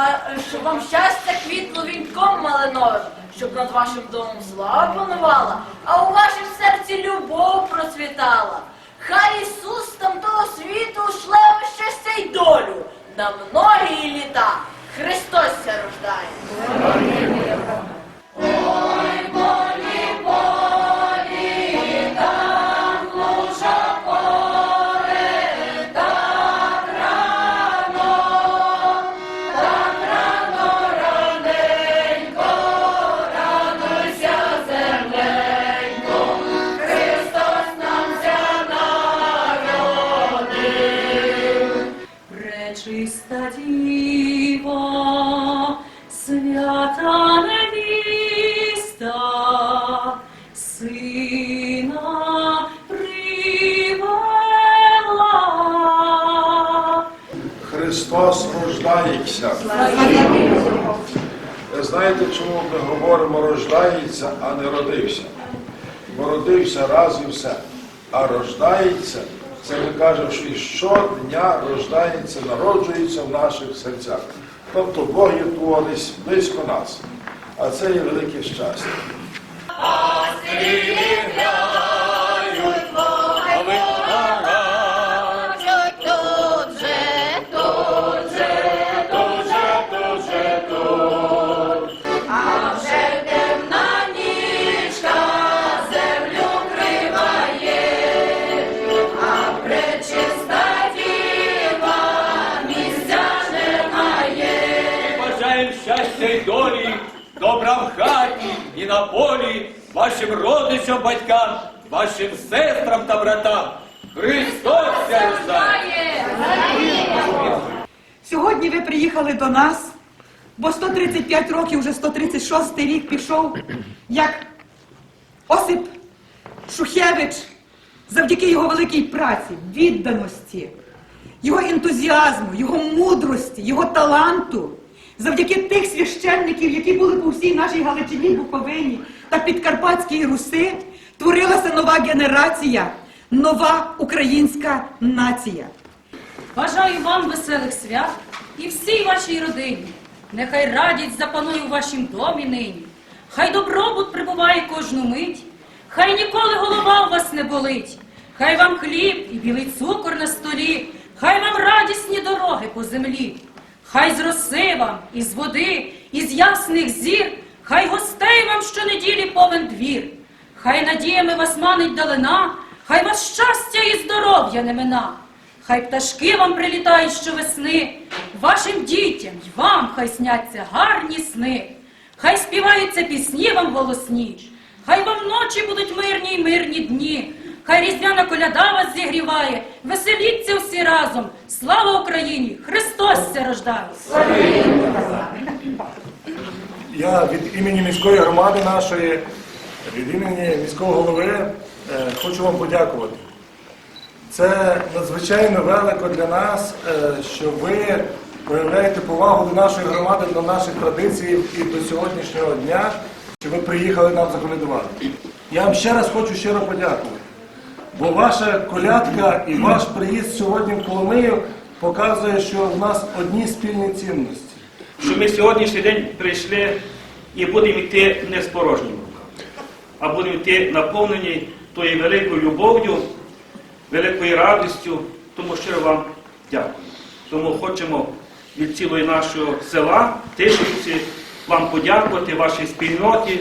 га- щоб вам щастя квітло вінком малиновим, щоб над вашим домом слава панувала, а у вашім серці любов процвітала. Хай Ісус там того світу шле вам щастя й долю на многії літа. Христос ся рождає. Сина привела. Христос рождається. Ви знаєте, чому ми говоримо рождається, а не родився? Бо родився раз і все. А рождається, це ми кажемо, що і щодня рождається, народжується в наших серцях. Тобто Бог є тут близько нас. А це є велике щастя. Щастя й долі, добра в хаті і на полі, вашим родичам, батькам, вашим сестрам та братам. Христос! Сьогодні ви приїхали до нас, бо 135 років, вже 136 рік пішов, як Осип Шухевич, завдяки його великій праці, відданості, його ентузіазму, його мудрості, його таланту, завдяки тих священників, які були по всій нашій Галичині, Буковині та Підкарпатській Руси, творилася нова генерація, нова українська нація. Бажаю вам веселих свят і всій вашій родині. Нехай радість запанує у вашім домі нині. Хай добробут прибуває кожну мить, хай ніколи голова у вас не болить. Хай вам хліб і білий цукор на столі, хай вам радісні дороги по землі. Хай з роси вам, із води, із ясних зір, хай гостей вам щонеділі повен двір. Хай надіями вас манить далина, хай вас щастя і здоров'я не мина. Хай пташки вам прилітають щовесни, вашим дітям й вам хай сняться гарні сни. Хай співаються пісні вам голосні, хай вам ночі будуть мирні й мирні дні. Хай різдвяна коляда вас зігріває, веселіться всі разом. Слава Україні! Христос ся рождає! Я від імені міської громади нашої, від імені міського голови е, хочу вам подякувати. Це надзвичайно велико для нас, е, що ви проявляєте повагу до нашої громади, до наших традицій і до сьогоднішнього дня, що ви приїхали нам заколядувати. Я вам ще раз хочу щиро подякувати. Бо ваша колядка і ваш приїзд сьогодні в Коломию показує, що в нас одні спільні цінності. що ми сьогоднішній день прийшли і будемо йти не з порожніми руками, а будемо йти наповнені тою великою любов'ю, великою радістю, тому щиро вам дякую. Тому хочемо від цілої нашого села, Тишівці, вам подякувати, вашій спільноті.